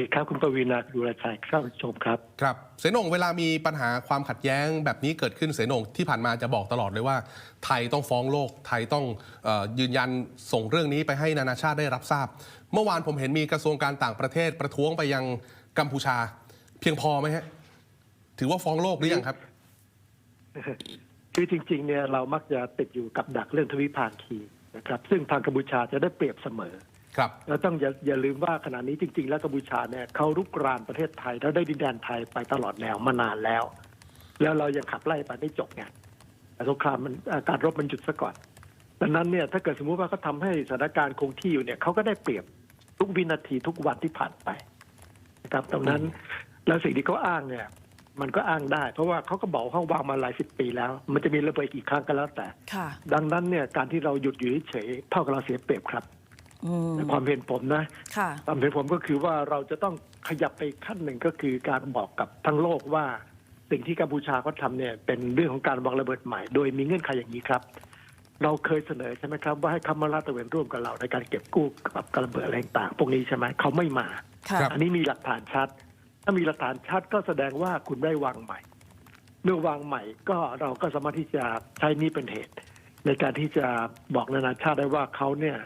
ดีครับคุณปวีณาคุณดุลชัยครับชมครับ ครับ เสนงเวลามีปัญหาความขัดแย้งแบบนี้เกิดขึ้นเสนงที่ผ่านมาจะบอกตลอดเลยว่า ไทยต้องฟ้องโลก ไทยต้องเออยืนยันส่งเรื่องนี้ไปให้นานาชาติได้รับทราบ เมื่อวานผมเห็นมีกระทรวงการต่างประเทศประท้วงไปยังกัมพูชา เพียงพอไหมฮะ ถือว่าฟ้องโลกหรือยังครับคือจริง ๆ เนี่ยเรามักจะติดอยู่กับดักเรื่องทวิภาคีนะครับ ซึ่งทางกัมพูชาจะได้เปรียบเสมอ ครับเราต้องอย่าอย่าลืมว่าขณะนี้จริง ๆ แล้วกัมพูชาเนี่ยเขารุกรานประเทศไทยแล้วได้ดินแดนไทยไปตลอดแนวมานานแล้ว แล้วเรายังขับไล่ไปไม่จบไงแต่สงครามมันอ่าการรบมันหยุดซะก่อนดังนั้นเนี่ยถ้าเกิดสมมุติว่าเขาทำให้สถานการณ์คงที่อยู่เนี่ยเขาก็ได้เปรียบทุกวินาทีทุกวันที่ผ่านไปนะครับตรงนั้นแล้วสิ่งที่เขาอ้างเนี่ย มันก็อ้างได้ เพราะว่าเขาก็บอกเขาวางมาหลายสิบปีแล้ว มันจะมีระเบิดกี่ครั้งก็แล้วแต่ค่ะดังนั้นเนี่ยการที่เราหยุดอยู่เฉยๆเท่ากับเราเสียเปรียบครับอืม ในความเห็นผมนะค่ะความเห็นผมก็คือว่าเราจะต้องขยับไปขั้นหนึ่งก็คือการบอกกับทั้งโลกว่า สิ่งที่กัมพูชาเขาทำเนี่ยเป็นเรื่องของการวางระเบิดใหม่ โดยมีเงื่อนไขอย่างนี้ครับ เราเคยเสนอใช่ไหมครับ ว่าให้คำมาลาดตระเวนร่วมกับเราในการเก็บกู้กับการระเบิดอะไรต่างๆพวกนี้ใช่ไหมเขาไม่มาค่ะครับอันนี้มีหลักฐานชัด ถ้ามีหลักฐานชัดก็แสดงว่าคุณได้วางใหม่ เมื่อวางใหม่ก็เราก็สามารถที่จะใช้นี้เป็นเหตุ ในการที่จะบอกนานาชาติได้ว่าเขาเนี่ยอ่า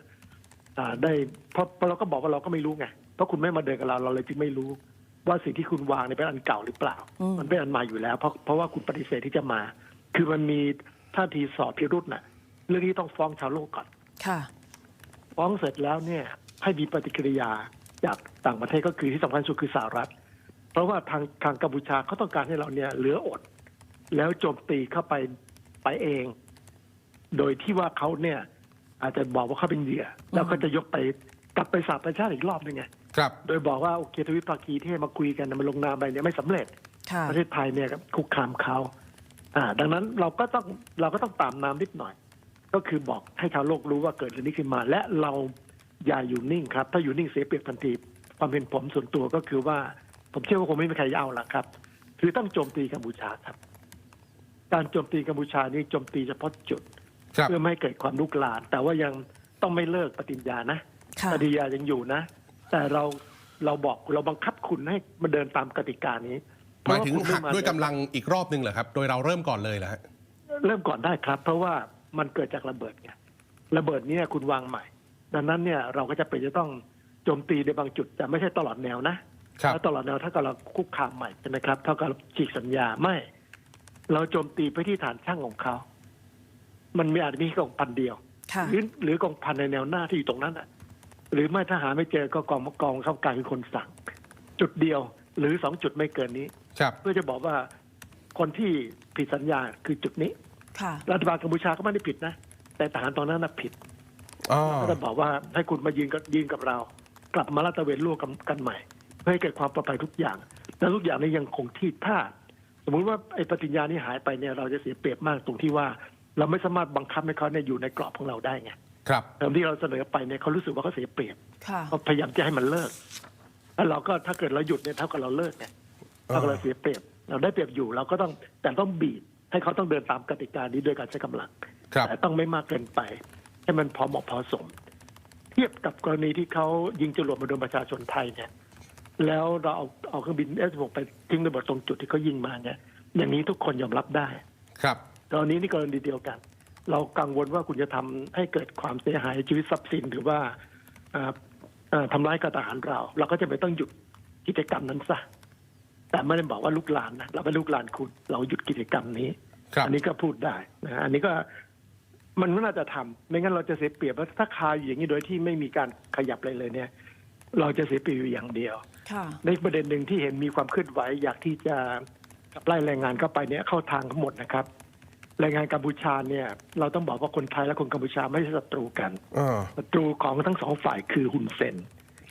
ได้เพราะเพราะเราก็บอกว่าเราก็ไม่รู้ไงเพราะคุณไม่มาเดินกับเราเราเลยจึงไม่รู้ ว่าสิ่งที่คุณวางเนี่ยเป็นอันเก่าหรือเปล่าอืมมันเป็นอันใหม่อยู่แล้ว เพราะเพราะว่าคุณปฏิเสธที่จะมา คือมันมีท่าทีสอบพิรุษน่ะ เรื่องนี้ต้องฟ้องชาวโลกก่อนค่ะ ฟ้องเสร็จแล้วเนี่ย ให้มีปฏิกิริยาจากต่างประเทศก็คือที่สำคัญสุดคือสหรัฐ เพราะว่าทางทางกัมพูชาเขาต้องการให้เราเนี่ยเหลืออด แล้วโจมตีเข้าไปไปเอง โดยที่ว่าเขาเนี่ย อาจจะบอกว่าเขาเป็นเหยื่อแล้วก็จะยกไปกลับไปสาประชาติอีกรอบหนึงไงครับ โดยบอกว่าโอเคทวิภาคีที่ให้มาคุยกันน่ะมันลงนามไปเนี่ยไม่สำเร็จค่ะประเทศไทยเนี่ยคุกคามเขาอ่า ดังนั้นเราก็ต้องเราก็ต้องตามน้ำนิดหน่อย ก็คือบอกให้ชาวโลกรู้ว่าเกิดเรื่องนี้ขึ้นมา และเราอย่าอยู่นิ่งครับ ถ้าอยู่นิ่งเสียเปรียบทันทีความเป็นผมส่วนตัวก็คือว่า ผมเชื่อว่าคงไม่มีใครเอาละครับคือต้องโจมตีกัมพูชาครับ การโจมตีกัมพูชานี่โจมตีเฉพาะจุดครับ เพื่อไม่ให้เกิดความลุกลามแต่ว่ายังต้องไม่เลิกปฏิญญานะค่ะปฏิญญายังอยู่นะ แต่เราเราบอกเราบังคับคุณให้มาเดินตามกติกานี้หมายถึงเพระหักคุณได้วยกำลังอีกรอบนึงเหรอครับ โดยเราเริ่มก่อนเลยเหรอฮะเริ่มก่อนได้ครับ เพราะว่ามันเกิดจากระเบิดไงระเบิดเนี้คุณวางใหม่ ดังนั้นเนี่ยเราก็จะเป็นจะต้องโจมตีในบางจุดแต่ไม่ใช่ตลอดแนวนะครับถ้าตลอดแนวถ้ากับเราคุกคามใหม่ใช่ไหมครับ เท่ากับเราฉีกสัญญาไม่ เราโจมตีไปที่ฐานช่างของเขา มันมีอาจจะมีกองพันเดียวค่ะหรือหรือกองพันในแนวหน้าที่อยู่ตรงนั้นอะ หรือไม่ถ้าหาไม่เจอก็กองกองเข้าการเป็นคนสั่ง จุดเดียวหรือสองจุดไม่เกินนี้ครับเพื่อจะบอกว่าคนที่ผิดสัญญาคือจุดนี้ค่ะรัฐบาลกัมพูชาก็ไม่ได้ผิดนะ แต่ทหารตอนนั้นน่ะผิดอ๋อก็จะบอกว่าให้คุณมายืนกับยืนกับเรา กลับมาลาดตระเวนร่วมกันกันใหม่ เพื่อให้เกิดความปลอดภัยทุกอย่าง แล้วทุกอย่างนี้ยังคงที่ถ้าสมมุติว่าไอ้ปฏิญญานี้หายไปเนี่ยเราจะเสียเปรียบมากตรงที่ว่า เราไม่สามารถบังคับให้เขาเนี่ยอยู่ในกรอบของเราได้ไงครับเติมที่เราเสนอไปเนี่ยเขารู้สึกว่าเขาเสียเปรียบค่ะ เขาพยายามจะให้มันเลิกแล้วเราก็ถ้าเกิดเราหยุดเนี่ยเท่ากับเราเลิกไงเท่ากับเราเสียเปรียบ เราได้เปรียบอยู่เราก็ต้องแต่ต้องบีบให้เขาต้องเดินตามกติกานี้โดยการใช้กำลังครับแต่ต้องไม่มากเกินไป ให้มันพอเหมาะพอสม เทียบกับกรณีที่เขายิงจรวดมาโดนประชาชนไทยเนี่ย แล้วเราเอาเอาเครื่องบิน F16 ไปทิ้งระเบิดตรงจุดที่เขายิงมาเนี่ย อย่างนี้ทุกคนยอมรับได้ ครับ กรณีนี้กรณีเดียวกัน เรากังวลว่าคุณจะทำให้เกิดความเสียหายชีวิตทรัพย์สินหรือว่าอ่าอ่าทำร้ายกบทหารเรา เราก็จะไม่ต้องหยุดกิจกรรมนั้นซะแต่ไม่ได้บอกว่าลุกลานนะเราไม่ลุกลานคุณเราหยุดกิจกรรมนี้ครับอันนี้ก็พูดได้นะอันนี้ก็มันก็น่าจะทำไม่งั้นเราจะเสียเปรียบว่าถ้าคาอยู่อย่างนี้โดยที่ไม่มีการขยับอะไรเลยเนี่ย เราจะเสียเปรียบอยู่อย่างเดียวค่ะในประเด็นหนึ่งที่เห็นมีความเคลื่อนไหวอยากที่จะขับไล่แรงงานเข้าไปเนี่ยเข้าทางทั้งหมดนะครับ แรงงานกัมพูชาเนี่ยเราต้องบอกว่าคนไทยและคนกัมพูชาไม่ใช่ศัตรูกันอ่าศัตรูของทั้งสองฝ่ายคือฮุนเซน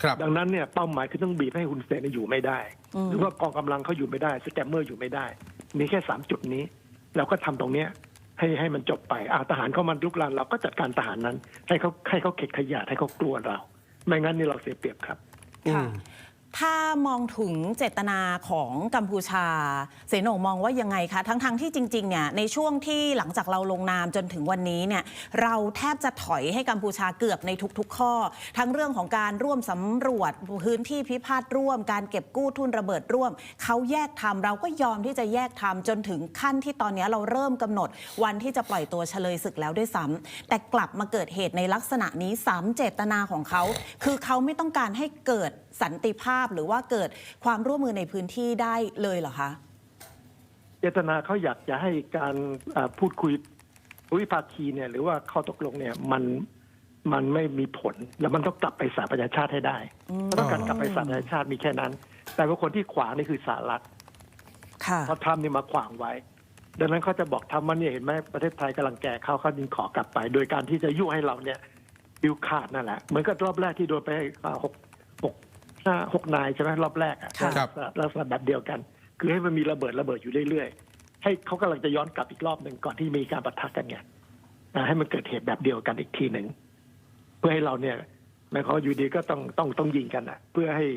ครับดังนั้นเนี่ยเป้าหมายคือต้องบีบให้ฮุนเซนอยู่ไม่ได้อืมหรือว่ากองกำลังเขาอยู่ไม่ได้สแกมเมอร์อยู่ไม่ได้ มีแค่สามจุดนี้เราก็ทำตรงเนี้ยให้ให้มันจบไปอาทหารเข้ามาลุกลานเราก็จัดการทหารนั้น ให้เขาให้เขาเข็ดขยาดให้เขากลัวเรา ไม่งั้นนี่เราเสียเปรียบครับค่ะอืม ถ้ามองถึงเจตนาของกัมพูชา เสโหนงมองว่ายังไงคะ ทั้งๆทที่จริงๆเนี่ยในช่วงที่หลังจากเราลงนามจนถึงวันนี้เนี่ยเราแทบจะถอยให้กัมพูชาเกือบในทุกๆ ข้อ ทั้งเรื่องของการร่วมสำรวจพื้นที่พิพาทร่วม การเก็บกู้ทุนระเบิดร่วม เขาแยกทำเราก็ยอมที่จะแยกทำจนถึงขั้นที่ตอนนี้เราเริ่มกำหนด วันที่จะปล่อยตัวเฉลยศึกแล้วด้วยซ้ำแต่กลับมาเกิดเหตุในลักษณะนี้ซ้ำเจตนาของเขา คือเขาไม่ต้องการให้เกิดสันติภาพหรือว่าเกิดความร่วมมือในพื้นที่ได้เลยเหรอคะเจตนาเขาอยากจะให้การอ่าพูดคุยวิภาคีเนี่ย หรือว่าข้อตกลงเนี่ยมันมันไม่มีผล แล้วมันต้องกลับไปสหประชาชาติให้ได้ต้องการกลับไปสหประชาชาติมีแค่นั้น แต่ว่าคนที่ขวางนี่คือสหรัฐค่ะเพราะทรัมป์นี่มาขวางไว้ ดังนั้นเขาจะบอกทำว่าเนี่ยเห็นไหมประเทศไทยกำลังแก่เข้าเขาจึงขอกลับไป โดยการที่จะยุ่ให้เราเนี่ยบิวขาดนั่นแหละเหมือนกับรอบแรกที่โดนไปอ่าหกหก ห้าหกนายใช่ไหมรอบแรกอะครับ ลักษณะแบบเดียวกัน คือให้มันมีระเบิดระเบิดอยู่เรื่อยๆ ให้เขากำลังจะย้อนกลับอีกรอบหนึ่งก่อนที่มีการปะทะกันไงนะให้มันเกิดเหตุแบบเดียวกันอีกทีหนึ่งเพื่อให้เราเนี่ยหมายความว่าอยู่ดีก็ต้องต้องต้องยิงกันอะ เพื่อให้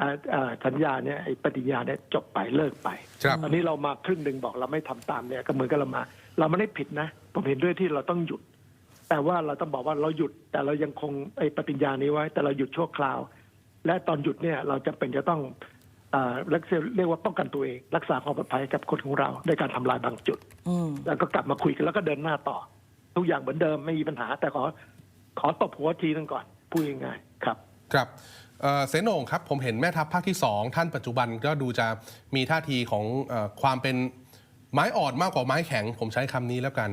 อ่าอ่าสัญญาเนี่ยไอ้ปฏิญญาเนี่ยจบไปเลิกไปครับ ตอนนี้เรามาครึ่งหนึ่งบอกเราไม่ทำตามเนี่ยก็เหมือนกับเรามา เราไม่ได้ผิดนะ ผมเห็นด้วยที่เราต้องหยุด แต่ว่าเราต้องบอกว่าเราหยุด แต่เรายังคงไอ้ปฏิญญานี้ไว้ แต่เราหยุดชั่วคราว และตอนหยุดเนี่ยเราจะเป็นจะต้องเอ่อเรียกเรียกว่าป้องกันตัวเอง รักษาความปลอดภัยกับคนของเราด้วยการทำลายบางจุดอืมแล้วก็กลับมาคุยกันแล้วก็เดินหน้าต่อ ทุกอย่างเหมือนเดิมไม่มีปัญหา แต่ขอขอตบหัวทีนึงก่อนพูดง่ายๆครับ ครับเอ่อเสนโหนงครับผมเห็นแม่ทัพภาคที่2ท่านปัจจุบันก็ดูจะมีท่าทีของเออความเป็นไม้อ่อนมากกว่าไม้แข็ง ผมใช้คำนี้แล้วกัน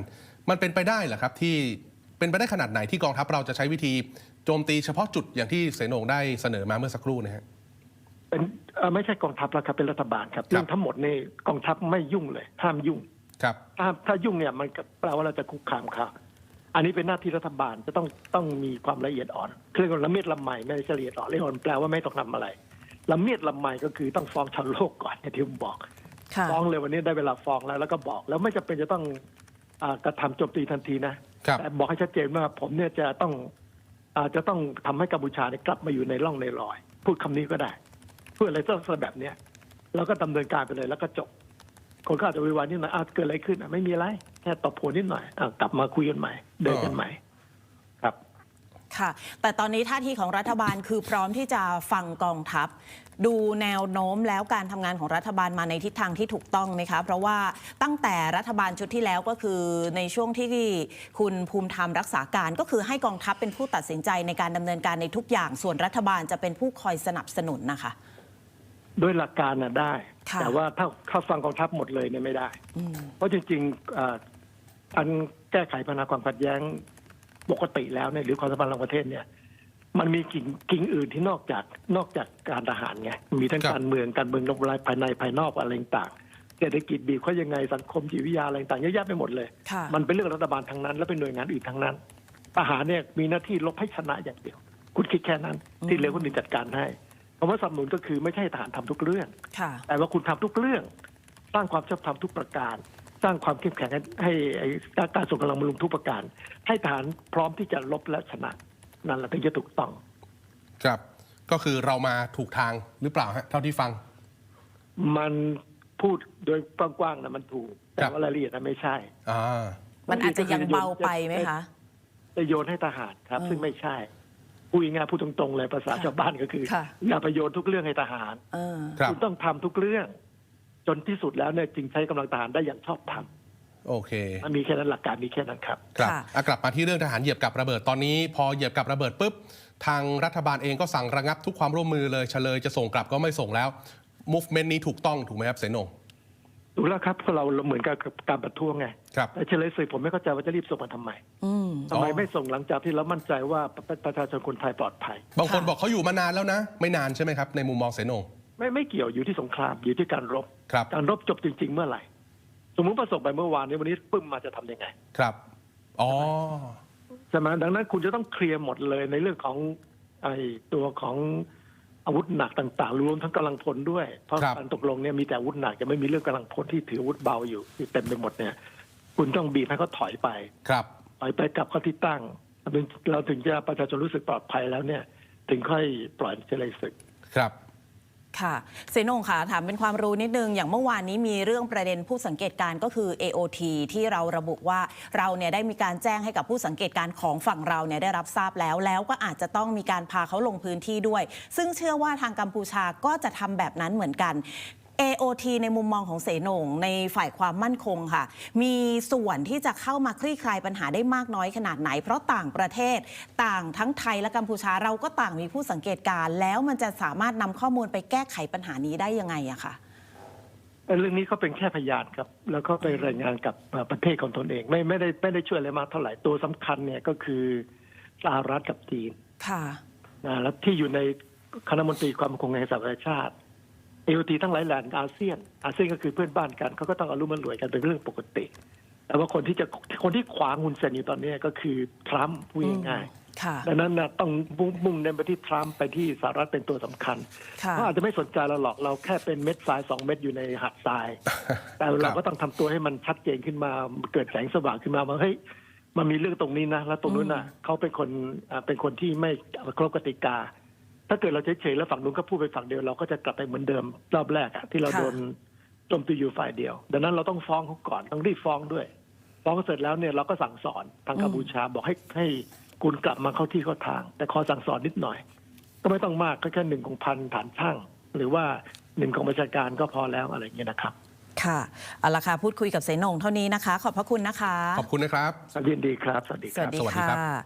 มันเป็นไปได้เหรอครับที่ เป็นไปได้ขนาดไหนที่กองทัพเราจะใช้วิธีโจมตีเฉพาะจุดอย่างที่เสนโหนงได้เสนอมาเมื่อสักครู่นะฮะเป็นเอ่อไม่ใช่กองทัพแล้วครับเป็นรัฐบาลครับเรื่องทั้งหมดนี่กองทัพไม่ยุ่งเลยห้ามยุ่งครับถ้าถ้ายุ่งเนี่ยมันก็แปลว่าเราจะคุกคามเขาอันนี้เป็นหน้าที่รัฐบาลจะต้องต้องมีความละเอียดอ่อนเรียกว่าละเมียดละไมไม่ใช่ละเอียดอ่อนละเอียดอ่อนแปลว่าไม่ต้องทำอะไรละเมียดละไมก็คือต้องฟ้องชาวโลกก่อนอย่างที่ผมบอกค่ะฟ้องเลยวันนี้ได้เวลาฟ้องแล้วแล้วก็บอกแล้วไม่จำเป็นจะต้องอากระทำโจมตีทันทีนะครับ แต่บอกให้ชัดเจนว่าผมเนี่ยจะต้องอาจะต้องทำให้กัมพูชาเนี่ยกลับมาอยู่ในร่องในรอย พูดคำนี้ก็ได้เพื่ออะไรต้องแบบเนี้ยแล้วก็ดำเนินการไปเลยแล้วก็จบ คนก็อาจจะวิวายนิดหน่อยอาจเกิดอะไรขึ้นอะไม่มีอะไร แค่ตบหัวนิดหน่อยอกลับมาคุยกันใหม่เดินกันใหม่ ค่ะ แต่ตอนนี้ท่าทีของรัฐบาลคือพร้อมที่จะฟังกองทัพ ดูแนวโน้มแล้วการทำงานของรัฐบาลมาในทิศทางที่ถูกต้องไหมคะ เพราะว่าตั้งแต่รัฐบาลชุดที่แล้วก็คือในช่วงที่คุณภูมิธรรมรักษาการก็คือให้กองทัพเป็นผู้ตัดสินใจในการดำเนินการในทุกอย่าง ส่วนรัฐบาลจะเป็นผู้คอยสนับสนุนนะคะด้วยหลักการน่ะได้ค่ะแต่ว่าถ้าเข้าฟังกองทัพหมดเลยเนี่ยไม่ได้อืมเพราะจริงๆเอ่อการแก้ไขปัญหาความขัดแย้ง ปกติแล้วเนี่ยหรือความสัมพันธ์ระหว่างประเทศเนี่ย มันมีกิ่งกิ่งอื่นที่นอกจากนอกจากการทหารไงมีทั้งครับ การเมืองการเมืองนอกรายภายในภายนอกอะไรต่างๆเศรษฐกิจบีบเขายังไงสังคมจิตวิทยาอะไรต่างๆเยอะแยะไปหมดเลย ค่ะ มันเป็นเรื่องรัฐบาลทั้งนั้น และเป็นหน่วยงานอื่นทั้งนั้นทหารเนี่ยมีหน้าที่ลบให้ชนะอย่างเดียว คุณคิดแค่นั้น ที่เหลือคนอื่นจัดการให้คำว่าสนับสนุนก็คือไม่ใช่ทหารทำทุกเรื่อง ค่ะ แต่ว่าคุณทำทุกเรื่อง สร้างความชอบธรรมทุกประการ สร้างความเข้มแข็งให้ให้ไอ้การส่งกำลังบำรุงทุกประการ ให้ทหารพร้อมที่จะลบและชนะ นั่นแหละถึงจะถูกต้อง ครับก็คือเรามาถูกทางหรือเปล่าฮะเท่าที่ฟัง มันพูดโดยกว้างๆนะมันถูก แต่ครับว่ารายละเอียดนะไม่ใช่อ่ามันอาจจะยังเบาไปไหมคะจะโยนให้ทหารครับเออซึ่งไม่ใช่พูดง่ายๆพูดตรงๆเลยภาษาค่ะชาวบ้านก็คือค่ะอย่าไปโยนทุกเรื่องให้ทหารเออครับคุณต้องทำทุกเรื่อง จนที่สุดแล้วเนี่ยจึงใช้กำลังทหารได้อย่างชอบธรรมโอเค มันมีแค่นั้นหลักการมีแค่นั้นครับ ครับค่ะ อะกลับมาที่เรื่องทหารเหยียบกับระเบิดตอนนี้ พอเหยียบกับระเบิดปุ๊บ ทางรัฐบาลเองก็สั่งระงับทุกความร่วมมือเลยเฉลยจะส่งกลับก็ไม่ส่งแล้ว movement นี้ถูกต้องถูกไหมครับเสนง ดูแล้วครับเพราะเราเหมือนกับการประท้วงไงครับ แต่เฉลยศึกผมไม่เข้าใจว่าจะรีบส่งมาทำไมอืม ทำไมอ๋อไม่ส่งหลังจากที่เรามั่นใจว่าประประชาชนคนไทยปลอดภัย บางคนค่ะ บอกเขาอยู่มานานแล้วนะ ไม่นานใช่ไหมครับ ในมุมมองเสนง ไม่ไม่เกี่ยวอยู่ที่สงครามอยู่ที่การรบ ครับ การรบจบจริง ๆ เมื่อไหร่ สมมุติประสบไปเมื่อวานนี้วันนี้ปึ้มมาจะทำยังไงครับ อ๋อใช่ไหมดังนั้นคุณจะต้องเคลียร์หมดเลยในเรื่องของไอ้ตัวของอาวุธหนักต่าง ๆ รวมทั้งกำลังพลด้วย เพราะครับการตกลงเนี่ยมีแต่อาวุธหนักจะไม่มีเรื่องกำลังพลที่ถืออาวุธเบาอยู่ที่เต็มไปหมดเนี่ย คุณต้องบีบให้เขาถอยไป ครับถอยไปกลับเข้าที่ตั้งเราถึงเราถึงจะประชาชนรู้สึกปลอดภัยแล้วเนี่ย ถึงค่อยปล่อยเฉลยศึกครับ ค่ะเซนงค่ะถามเป็นความรู้นิดนึง อย่างเมื่อวานนี้มีเรื่องประเด็นผู้สังเกตการณ์ก็คือ AOT ที่เราระบุว่าเราเนี่ยได้มีการแจ้งให้กับผู้สังเกตการณ์ของฝั่งเราเนี่ยได้รับทราบแล้ว แล้วก็อาจจะต้องมีการพาเขาลงพื้นที่ด้วย ซึ่งเชื่อว่าทางกัมพูชาก็จะทำแบบนั้นเหมือนกัน AOT ในมุมมองของเสนงในฝ่ายความมั่นคงค่ะ มีส่วนที่จะเข้ามาคลี่คลายปัญหาได้มากน้อยขนาดไหน เพราะต่างประเทศ ต่างทั้งไทยและกัมพูชาเราก็ต่างมีผู้สังเกตการณ์แล้วมันจะสามารถนำข้อมูลไปแก้ไขปัญหานี้ได้ยังไงอะค่ะเรื่องนี้เขาเป็นแค่พยานครับ แล้วก็ไปรายงานกับเอ่อประเทศของตนเอง ไม่ไม่ได้ไม่ได้ช่วยอะไรมากเท่าไหร่ตัวสำคัญเนี่ยก็คือสหรัฐกับจีน ค่ะนะแล้วที่อยู่ในคณะมนตรีความมั่นคงแห่งสหประชาชาติ เอโอทีทั้งหลายแหล่งอาเซียน อาเซียนก็คือเพื่อนบ้านกันเขาก็ต้องอารุมมันรวยกันเป็นเรื่องปกติ แต่ว่าคนที่จะคนที่ขวางฮุนเซนอยู่ตอนนี้ก็คือทรัมป์พูดง่ายค่ะๆดังนั้นนะต้องมุ่งมุ่งเน้นไปที่ทรัมป์ไปที่สหรัฐเป็นตัวสำคัญค่ะเขาอาจจะไม่สนใจเราหรอกเราแค่เป็นเม็ดทรายสองเม็ดอยู่ในหัดทราย แต่เราก็ต้องทำตัวให้มันชัดเจนขึ้นมาเกิดแสงสว่างขึ้นมาว่าเฮ้ยมันมีเรื่องตรงนี้นะ แล้วตรงนู้นน่ะเขาเป็นคนอ่าเป็นคนที่ไม่เคารพกติกา ถ้าเกิดเราเฉยๆแล้วฝั่งนู้นก็พูดไปฝั่งเดียวเราก็จะกลับไปเหมือนเดิมรอบแรกอะที่เราค่ะ โดนโจมตีอยู่ฝ่ายเดียว ดังนั้นเราต้องฟ้องเขาก่อนต้องรีบฟ้องด้วย ฟ้องเสร็จแล้วเนี่ยเราก็สั่งสอนทางกัมพูชาบอกให้ให้คุณกลับมาเข้าที่เข้าทาง แต่ขอสั่งสอนนิดหน่อย ก็ไม่ต้องมากก็แค่หนึ่งของพันฐานช่าง หรือว่าหนึ่งของประชาการก็พอแล้วอะไรอย่างเงี้ยนะครับค่ะเอาละค่ะพูดคุยกับเสนงเท่านี้นะคะ ขอบพระคุณนะคะ ขอบคุณนะครับ ยินดีครับ สวัสดีสครัวับสดีสวัสดีครับค่ะ